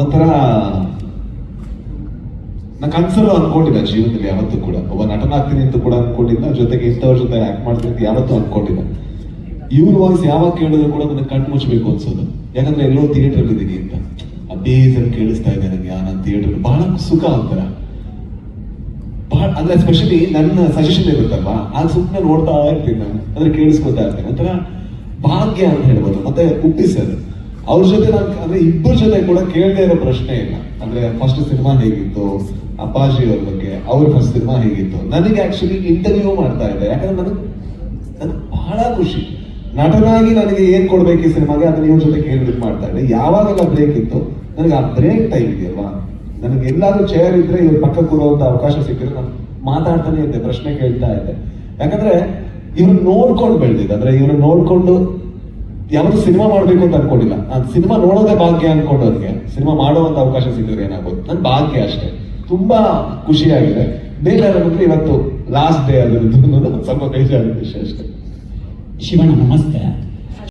ಒಂಥರ ನಾ ಕನ್ಸಲ್ಲೂ ಅನ್ಕೊಂಡಿಲ್ಲ ಜೀವನದಲ್ಲಿ ಯಾವತ್ತೂ ಕೂಡ. ಒಬ್ಬ ನಟನಾಗ್ತೀನಿ ಅಂತ ಕೂಡ ಅನ್ಕೊಂಡಿಲ್ಲ, ಜೊತೆಗೆ ಇಂಥವ್ರ ಜೊತೆ ಆಕ್ಟ್ ಮಾಡ್ತೀನಿ ಅಂತ ಯಾವತ್ತೂ ಅನ್ಕೊಂಡಿಲ್ಲ. ಇವ್ರ ವಾಯ್ಸ್ ಯಾವಾಗ ಕೇಳಿದ್ರು ಕೂಡ ನನಗೆ ಕಣ್ಣು ಮುಚ್ಚಬೇಕು ಅನ್ಸೋದು. ಯಾಕಂದ್ರೆ ಎಲ್ಲೋ ಥಿಯೇಟರ್ ಇದ್ದೀನಿ ಅಂತ. ಅಬೇಸನ್ ಕೇಳಿಸ್ತಾ ಇದೆ ನನಗೆ, ಆ ನನ್ನ ಥಿಯೇಟರ್ ಬಹಳ ಸುಖ ಅಂತಾರ ಬಹಳ, ಅಂದ್ರೆ ಸ್ಪೆಷಲಿ ನನ್ನ ಸಜೆಷನ್ ಇರುತ್ತಲ್ವಾ? ಆ ಸುಮ್ಮನೆ ನೋಡ್ತಾ ಇರ್ತೀನಿ ನಾನು. ಅಂದ್ರೆ ಕೇಳಿಸ್ಕೊತಾ ಇರ್ತೀನಿ. ಒಂಥರ ಭಾಗ್ಯ ಅಂತ ಹೇಳ್ಬೋದು. ಮತ್ತೆ ಉಪ್ಪಿ ಸರ್ ಅವ್ರ ಜೊತೆ ನಾನು ಅಂದ್ರೆ ಇಬ್ಬರ ಜೊತೆ ಕೂಡ ಕೇಳದೇ ಇರೋ ಪ್ರಶ್ನೆ ಇಲ್ಲ. ಅಂದ್ರೆ ಫಸ್ಟ್ ಸಿನಿಮಾ ಹೇಗಿತ್ತು, ಅಪ್ಪಾಜಿ ಅವ್ರ ಬಗ್ಗೆ, ಅವ್ರ ಫಸ್ಟ್ ಸಿನಿಮಾ ಹೇಗಿತ್ತು. ನನಗೆ ಆಕ್ಚುಲಿ ಇಂಟರ್ವ್ಯೂ ಮಾಡ್ತಾ ಇದ್ದೆ. ಯಾಕಂದ್ರೆ ನನಗೆ ನನಗೆ ಬಹಳ ಖುಷಿ. ನಟನಾಗಿ ನನಗೆ ಏನು ಕೊಡ್ಬೇಕು ಈ ಸಿನಿಮಾಗೆ, ಅದನ್ನ ಇವ್ರ ಜೊತೆ ಕೇಳಿ ಮಾಡ್ತಾ ಇದ್ದೆ. ಯಾವಾಗೆಲ್ಲ ಬ್ರೇಕ್ ಇತ್ತು, ನನಗೆ ಆ ಬ್ರೇಕ್ ಟೈಮ್ ಇದೆಯಲ್ವಾ ನನಗೆ ಎಲ್ಲಾದ್ರೂ ಚೇರ್ ಇದ್ರೆ ಇವ್ರ ಪಕ್ಕ ಕೂರುವಂತ ಅವಕಾಶ ಸಿಕ್ಕಿದ್ರೆ ನಾನು ಮಾತಾಡ್ತಾನೆ ಇದ್ದೆ, ಪ್ರಶ್ನೆ ಕೇಳ್ತಾ ಇದ್ದೆ. ಯಾಕಂದ್ರೆ ಇವ್ರು ನೋಡ್ಕೊಂಡು ಬೆಳೆದಿದ್ದೆ. ಅಂದ್ರೆ ಇವ್ರನ್ನ ನೋಡ್ಕೊಂಡು ಯಾವತ್ತು ಸಿನಿಮಾ ಮಾಡಬೇಕು ಅಂತ ಅನ್ಕೊಂಡಿಲ್ಲ. ನಾನು ಸಿನಿಮಾ ನೋಡೋದೇ ಭಾಗ್ಯ ಅನ್ಕೊಂಡವ್ರಿಗೆ. ಸಿನಿಮಾ ಮಾಡುವಂತ ಅವಕಾಶ ಸಿಕ್ಕಿದ್ರೆ ಏನಾಗೋದು ನನ್ನ ಭಾಗ್ಯ ಅಷ್ಟೇ. ತುಂಬಾ ಖುಷಿಯಾಗಿದೆ. ಬೇಜಾರಾಗುತ್ತೆ ಇವತ್ತು ಲಾಸ್ಟ್ ಡೇ ಆಗಿರೋದು ಸ್ವಲ್ಪ ಬೇಜಾರಿದೆ ವಿಷಯ ಅಷ್ಟೇ ಶಿವಣ್ಣ, ನಮಸ್ತೆ.